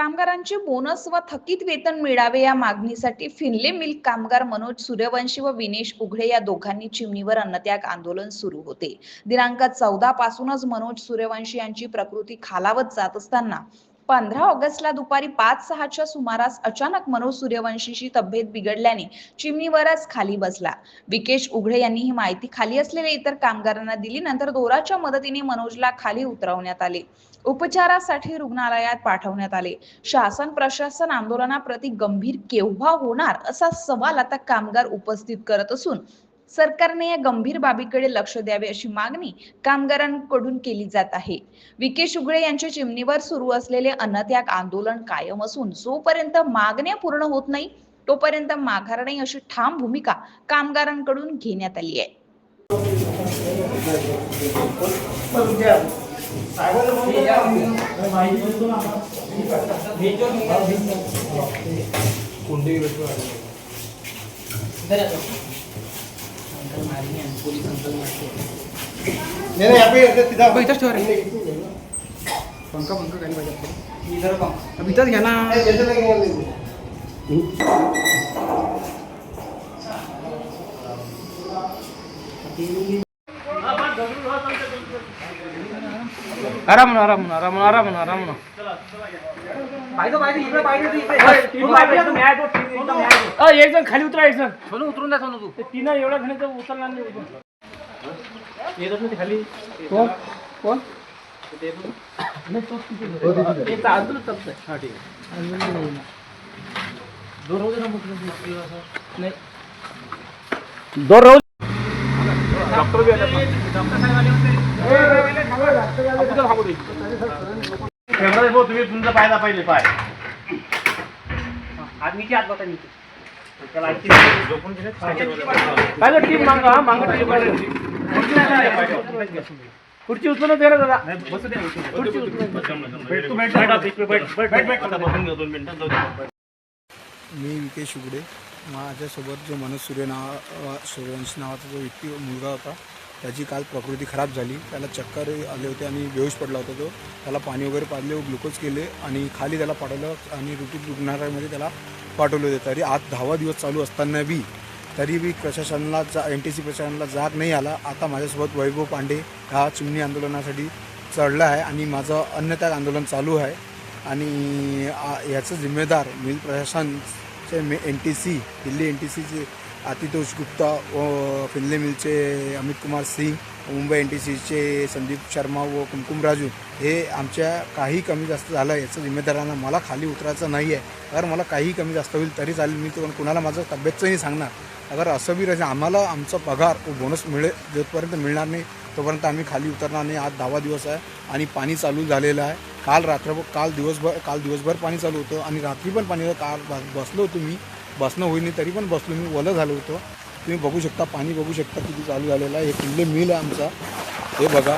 कामगारांचे बोनस व थकीत वेतन मिळावे या मागणीसाठी फिनले मिल्क कामगार मनोज सूर्यवंशी व विनेश उघडे या दोघांनी चिमणीवर अन्नत्याग आंदोलन सुरू होते. दिनांक चौदा पासूनच मनोज सूर्यवंशी यांची प्रकृती खालावत जात असताना पंधरा ऑगस्टला दुपारी पाच सहाच्या सुमारास अचानक मनोज सूर्यवंशीची तब्येत बिघडल्याने चिमणीवरच खाली बसला. विकेश उघडे यांनी ही माहिती खाली असलेल्या इतर कामगारांना दिली नंतर दोराच्या मदतीने मनोजला खाली उतरवण्यात आले. उपचारासाठी रुग्णालयात पाठवण्यात आले. शासन प्रशासन आंदोलनाप्रती गंभीर केव्हा होणार असा सवाल आता कामगार उपस्थित करत असून सरकारने या गंभीर बाबीकडे लक्ष द्यावे अशी मागणी कामगारांकडून केली जात आहे. विकेश उगळे यांच्या चिमणीवर सुरू असलेले अन्नत्याग आंदोलन कायम असून जोपर्यंत मागण्या पूर्ण होत नाही तोपर्यंत माघार नाही अशी ठाम भूमिका कामगारांकडून घेण्यात आली आहे. नाही Karena menurut orang, orang menurut orang. एक जण खाली उतरा एक जण सोनू उतरून द्या सोनू तू तिनं एवढ्या घण्याचं उतरणार नाही उतरून. येतच नाही ते खाली कोण कोण. हा. दोन रोज डॉक्टर आले तुम्ही तुमचा पायदा पहिले पाय. आदमीची हात बघा नीचे. काय गं, टीम मांगा हा, मांगा टीम मांगा. खुर्ची उचलून दे ना दादा खुर्ची उचलून दे. मी विकेश उगडे. माझ्यासोबत जो मनोज सूर्य नाव सूर्यवंशी नावाचा जो व्यक्ती मुलगा होता त्याची काल प्रकृती खराब झाली. त्याला चक्कर आले होते आणि बेहोश पडला होता तो. त्याला पाणी वगैरे पाजले ग्लुकोज केले आणि खाली त्याला पाठवलं आणि रुटीन रुग्णालयामध्ये त्याला पाठवले होते. तरी आज दहावा दिवस चालू असताना बी तरी बी प्रशासनाला जा एन टी सी प्रशासनाला जाग नाही आला. आता माझ्यासोबत वैभव पांडे हा चिमणी आंदोलनासाठी चढला आहे आणि माझं अन्नत्याग आंदोलन चालू आहे. आणि याचं जिम्मेदार मिल प्रशासनचे मे N T C Delhi N T सीचे आतितोष गुप्ता व फिनले मिलचे अमित कुमार सिंग मुंबई एन टी सीचे संदीप शर्मा व कुमकुम राजू हे आमच्या काही कमी जास्त झालं याचं जिम्मेदारांना मला खाली उतरायचं नाही आहे अगर मला काही कमी जास्त होईल तरी चालेल मी तो कुणाला माझं तब्येतचं नाही सांगणार. अगर असं बी राहिलं आम्हाला आमचा पगार व बोनस मिळेल जोपर्यंत मिळणार नाही तोपर्यंत आम्ही खाली उतरणार नाही. आज दहावा दिवस आहे आणि पाणी चालू झालेलं आहे. काल रात्रभर काल दिवसभर काल दिवसभर पाणी चालू होतं आणि रात्री पण पाणी काल बसलो होतो मी. बसणं होईल नाही तरी पण बसलो. मी ओलं झालो होतो. तुम्ही बघू शकता पाणी बघू शकता किती चालू झालेलं आहे. हे किल्ले मिल आहे आमचा. हे बघा.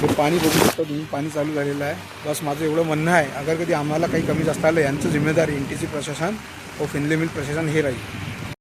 हे पाणी बघू शकता तुम्ही. पाणी चालू झालेलं आहे. बस माझं एवढं म्हणणं आहे. अगर कधी आम्हाला काही कमी जास्त आलं यांचं जिम्मेदार एन टी सी प्रशासन व फिनले मिल प्रशासन हे राहील.